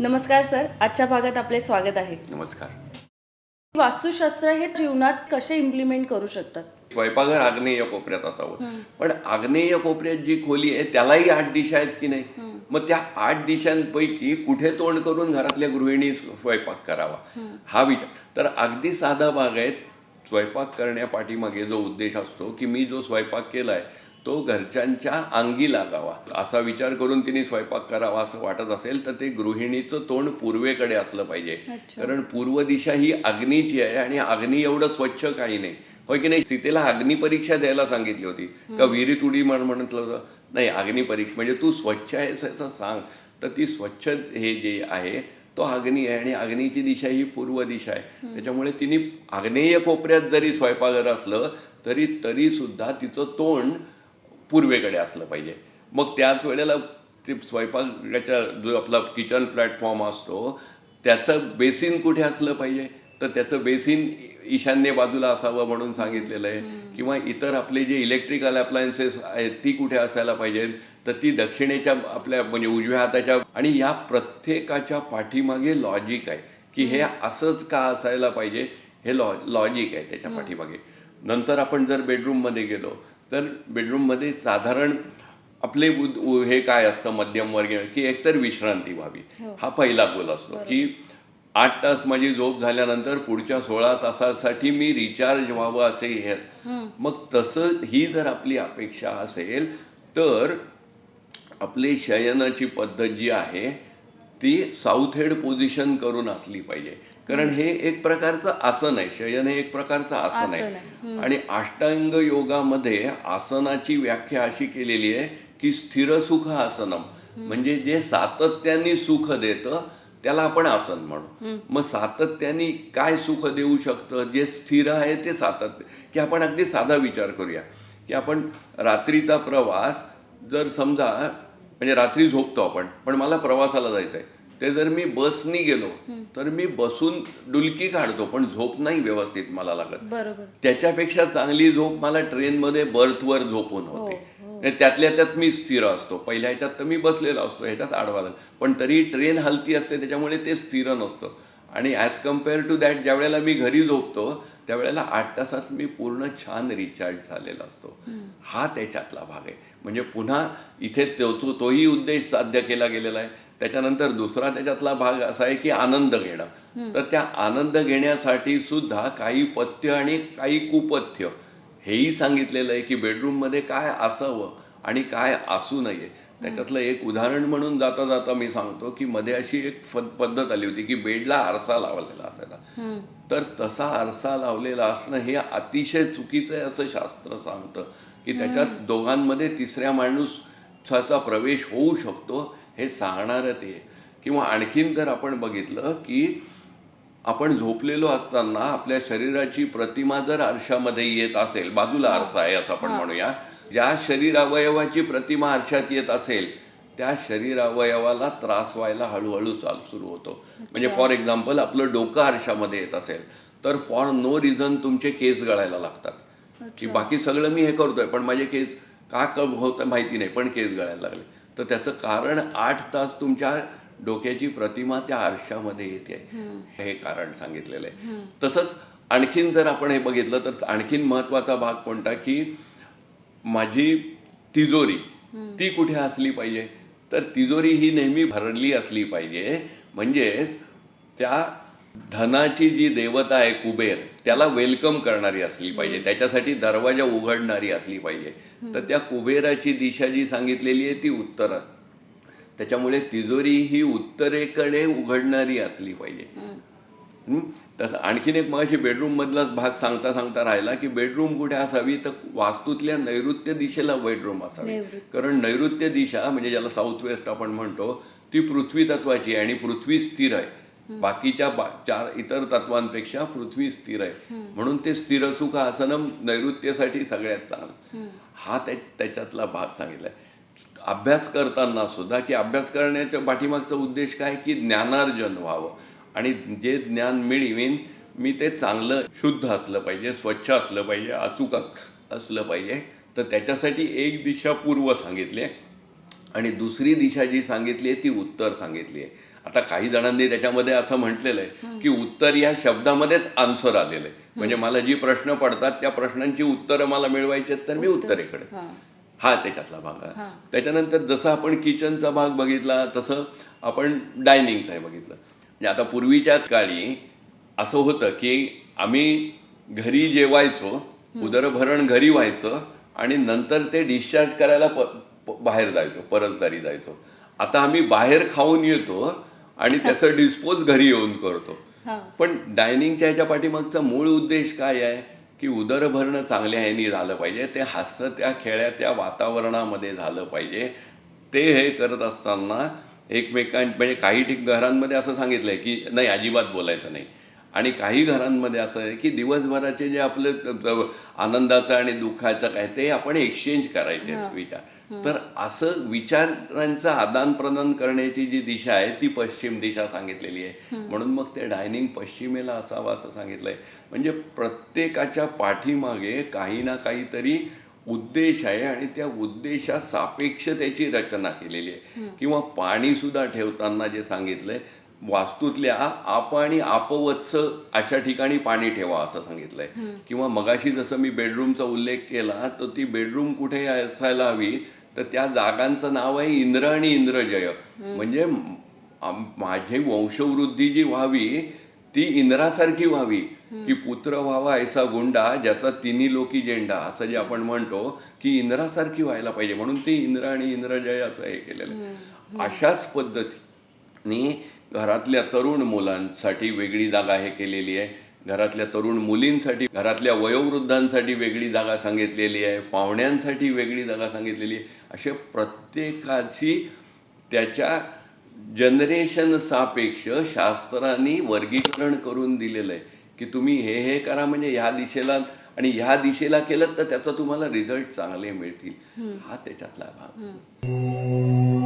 नमस्कार सर. आजच्या भागात आपले स्वागत आहे. नमस्कार. वास्तुशास्त्र हे जीवनात कसे इम्प्लिमेंट करू शकतात? स्वयंपाकघर आग्नेय कोपऱ्यात असावं. पण आग्नेय कोपऱ्यात जी खोली आहे त्यालाही आठ दिशा आहेत की नाही? मग त्या आठ दिशांपैकी कुठे तोंड करून घरातल्या गृहिणी स्वयंपाक करावा? हा विचार. तर अगदी साधा भाग आहे स्वयंपाक करण्यापाठीमागे जो उद्देश असतो की मी जो स्वयंपाक केलाय तो घरच्यांच्या अंगी लागावा. असा विचार करून तिने स्वयंपाक करावा असं वाटत असेल तर ते गृहिणीचं तोंड पूर्वेकडे असलं पाहिजे. कारण पूर्व दिशा ही अग्नीची आहे आणि अग्नी एवढं स्वच्छ काही नाही. होय की नाही? सीतेला अग्नी परीक्षा द्यायला सांगितली होती. का विहिरीत उडी म्हण म्हटलं होतं? नाही अग्नी परीक्षा म्हणजे तू स्वच्छ आहेस असं सांग. तर ती स्वच्छ हे जे आहे तो अग्नी आहे आणि अग्नीची दिशा ही पूर्व दिशा आहे त्याच्यामुळे तिने आग्नेय कोपऱ्यात जरी स्वयंपाकघर असलं तरी तरी सुद्धा तिचं तोंड पूर्वेकडे असलं पाहिजे. मग त्याच वेळेला ते स्वयंपाकाच्या जो आपला किचन प्लॅटफॉर्म असतो त्याचं बेसिन कुठे असलं पाहिजे? तर त्याचं बेसिन ईशान्य बाजूला असावं म्हणून सांगितलेलं आहे. किंवा इतर आपले जे इलेक्ट्रिकल अप्लायन्सेस आहेत ती कुठे असायला पाहिजेत? तर ती दक्षिणेच्या आपल्या म्हणजे उजव्या हाताच्या आणि या प्रत्येकाच्या पाठीमागे लॉजिक आहे. की हे असंच का असायला पाहिजे? हे लॉ लॉजिक आहे त्याच्या पाठीमागे. नंतर आपण जर बेडरूममध्ये गेलो तर बेडरूममध्ये साधारण आपले हे काय असतं मध्यमवर्गीय की एकतर विश्रांती व्हावी. हा. पहिला गोल असतो की आठ तास माझी झोप झाल्यानंतर पुढच्या सोळा तासासाठी मी रिचार्ज व्हावं असे हे. मग तसं ही जर आपली अपेक्षा असेल तर आपली शयनाची पद्धत जी आहे ती साऊथ हेड पोझिशन करून असली पाहिजे. कारण हे एक प्रकारचं आसन आहे. शयन हे एक प्रकारचं आसन आहे. आणि अष्टांग योगामध्ये आसनाची व्याख्या अशी केलेली आहे की स्थिर सुख आसनम. म्हणजे जे सातत्याने सुख देतं त्याला आपण आसन म्हणू. मग सातत्याने काय सुख देऊ शकतं? जे स्थिर आहे ते सातत्य. की आपण अगदी साधा विचार करूया. की आपण रात्रीचा प्रवास जर समजा म्हणजे रात्री झोपतो आपण पण मला प्रवासाला जायचं आहे ते जर मी बसनी गेलो तर मी बसून डुलकी काढतो पण झोप नाही व्यवस्थित मला लागत. बरोबर. त्याच्यापेक्षा चांगली झोप मला ट्रेनमध्ये बर्थवर झोपून होते. आणि त्यातल्या त्यात मी स्थिर असतो. पहिल्या ह्याच्यात तर मी बसलेलो असतो ह्याच्यात आडवा. पण तरी ट्रेन हलती असते त्याच्यामुळे ते स्थिर नसतं. आणि ॲज कंपेअर टू दॅट ज्या वेळेला मी घरी झोपतो त्यावेळेला आठ तासात मी पूर्ण छान रिचार्ज झालेला असतो. हा त्याच्यातला भाग आहे. म्हणजे पुन्हा इथे तो- तोही उद्देश साध्य केला गेलेला आहे. त्याच्यानंतर दुसरा त्याच्यातला भाग असा आहे की आनंद घेणं. तर त्या आनंद घेण्यासाठी सुद्धा काही पथ्य आणि काही कुपथ्य. हेही सांगितलेलं आहे की बेडरूममध्ये काय असावं आणि काय असू नये. त्याच्यातलं एक उदाहरण म्हणून जाता जाता मी सांगतो की मध्ये अशी एक पद्धत आली होती की बेडला आरसा लावलेला असायला तर तसा आरसा लावलेला असणं हे अतिशय चुकीचं आहे असं शास्त्र सांगतं की त्याच्यात दोघांमध्ये तिसऱ्या माणूसाचा प्रवेश होऊ शकतो हे सांगणारं ते. किंवा आणखीन जर आपण बघितलं की आपण झोपलेलो असताना आपल्या शरीराची प्रतिमा जर आरशामध्ये येत असेल बाजूला आरसा आहे असं आपण म्हणूया ज्या शरीर अवयवाची प्रतिमा आरशात येत असेल त्या शरीर अवयवाला त्रास व्हायला हळूहळू चालू सुरू होतो. म्हणजे फॉर एक्झाम्पल आपलं डोकं आरशामध्ये येत असेल तर फॉर नो रिझन तुमचे केस गळायला लागतात. की बाकी सगळं मी हे करतोय पण माझे केस का क होतं माहिती नाही पण केस गळायला लागले. तर त्याचं कारण आठ तास तुमच्या डोक्याची प्रतिमा त्या आरशामध्ये येते. हे कारण सांगितलेलं आहे. तसंच आणखीन जर आपण हे बघितलं तर आणखीन महत्त्वाचा भाग कोणता की माझी तिजोरी ती कुठे असली पाहिजे? तर तिजोरी ही नेहमी भरली असली पाहिजे. म्हणजेच त्या धनाची जी देवता आहे कुबेर त्याला वेलकम करणारी असली पाहिजे. त्याच्यासाठी दरवाजा उघडणारी असली पाहिजे. तर त्या कुबेराची दिशा जी सांगितलेली आहे ती उत्तर. त्याच्यामुळे तिजोरी ही उत्तरेकडे उघडणारी असली पाहिजे? तसं आणखीन एक मगाशी बेडरूम मधलाच भाग सांगता सांगता राहिला की बेडरूम कुठे असावी तर वास्तूतल्या नैऋत्य दिशेला बेडरूम असावी. कारण नैऋत्य दिशा म्हणजे ज्याला साऊथ वेस्ट आपण म्हणतो ती पृथ्वी तत्वाची आहे आणि पृथ्वी स्थिर आहे. बाकीच्या बा- चार इतर तत्वांपेक्षा पृथ्वी स्थिर आहे. म्हणून ते स्थिर सुख आसनम नैऋत्यसाठी सगळ्यात चांगलं. हा त्या त्याच्यातला भाग सांगितलाय. अभ्यास करताना सुद्धा की अभ्यास करण्याच्या पाठीमागचा उद्देश काय? की ज्ञानार्जन व्हावं. आणि जे ज्ञान मिळवीन मी ते चांगलं शुद्ध असलं पाहिजे स्वच्छ असलं पाहिजे अचूक अस- असलं पाहिजे. तर त्याच्यासाठी एक दिशा पूर्व सांगितली आणि दुसरी दिशा जी सांगितली आहे ती उत्तर सांगितली आहे. आता काही जणांनी त्याच्यामध्ये असं म्हटलेलं आहे की उत्तर या शब्दामध्येच आन्सर आलेलं आहे. म्हणजे मला जी प्रश्न पडतात त्या प्रश्नांची उत्तरं मला मिळवायची आहेत तर मी उत्तरेकडे. हां. हा त्याच्यातला भाग आहे. त्याच्यानंतर जसं आपण किचनचा भाग बघितला तसं आपण डायनिंगचा बघितलं. म्हणजे आता पूर्वीच्या काळी असं होतं की आम्ही घरी जेवायचो उदरभरण घरी व्हायचं आणि नंतर ते डिस्चार्ज करायला बाहेर जायचो परसदारी जायचो. आता आम्ही बाहेर खाऊन येतो आणि त्याचं डिस्पोज घरी येऊन करतो. पण डायनिंगच्या ह्याच्या पाठीमागचा मूळ उद्देश काय आहे? की उदरभरणं चांगल्या ह्यानी झालं पाहिजे. ते हास्य त्या खेळ्या त्या वातावरणामध्ये झालं पाहिजे. ते हे करत असताना एकमेकां म्हणजे काही ठिक घरांमध्ये असं सांगितलंय की नाही अजिबात बोलायचं नाही. आणि काही घरांमध्ये असं आहे की दिवसभराचे जे आपले आनंदाचं आणि दुःखाचं काय ते आपण एक्सचेंज करायचे आहेत विचार. तर असं विचारांचं आदान प्रदान करण्याची जी दिशा आहे ती पश्चिम दिशा सांगितलेली आहे. म्हणून मग ते डायनिंग पश्चिमेला असावं असं सांगितलंय. म्हणजे प्रत्येकाच्या पाठीमागे काही ना काहीतरी उद्देश आहे आणि त्या उद्देशा सापेक्ष त्याची रचना केलेली आहे. किंवा पाणी सुद्धा ठेवताना जे सांगितलंय वास्तूतल्या आप आणि आपवत्स अशा ठिकाणी पाणी ठेवा असं सांगितलंय. किंवा मगाशी जसं मी बेडरूमचा उल्लेख केला तर ती बेडरूम कुठे असायला हवी? तर त्या जागांचं नाव आहे इंद्र आणि इंद्रजय. म्हणजे माझी वंशवृद्धी जी व्हावी ती इंद्रासारखी व्हावी. की पुत्र व्हावा ऐसा गुंडा ज्याचा तिन्ही लोकी झेंडा असं जे आपण म्हणतो की इंद्रासारखी व्हायला पाहिजे. म्हणून ती इंद्र आणि इंद्रजय असं हे केलेलं. अशाच पद्धतीने घरातल्या तरुण मुलांसाठी वेगळी जागा हे केलेली आहे. घरातल्या तरुण मुलींसाठी घरातल्या वयोवृद्धांसाठी वेगळी जागा सांगितलेली आहे. पाहुण्यांसाठी वेगळी जागा सांगितलेली आहे. असे प्रत्येकाची त्याच्या जनरेशन सापेक्ष शास्त्रांनी वर्गीकरण करून दिलेलं आहे. की तुम्ही हे हे करा म्हणजे ह्या दिशेला आणि ह्या दिशेला केलं तर त्याचा तुम्हाला रिझल्ट चांगले मिळतील. हा त्याच्यातला भाग.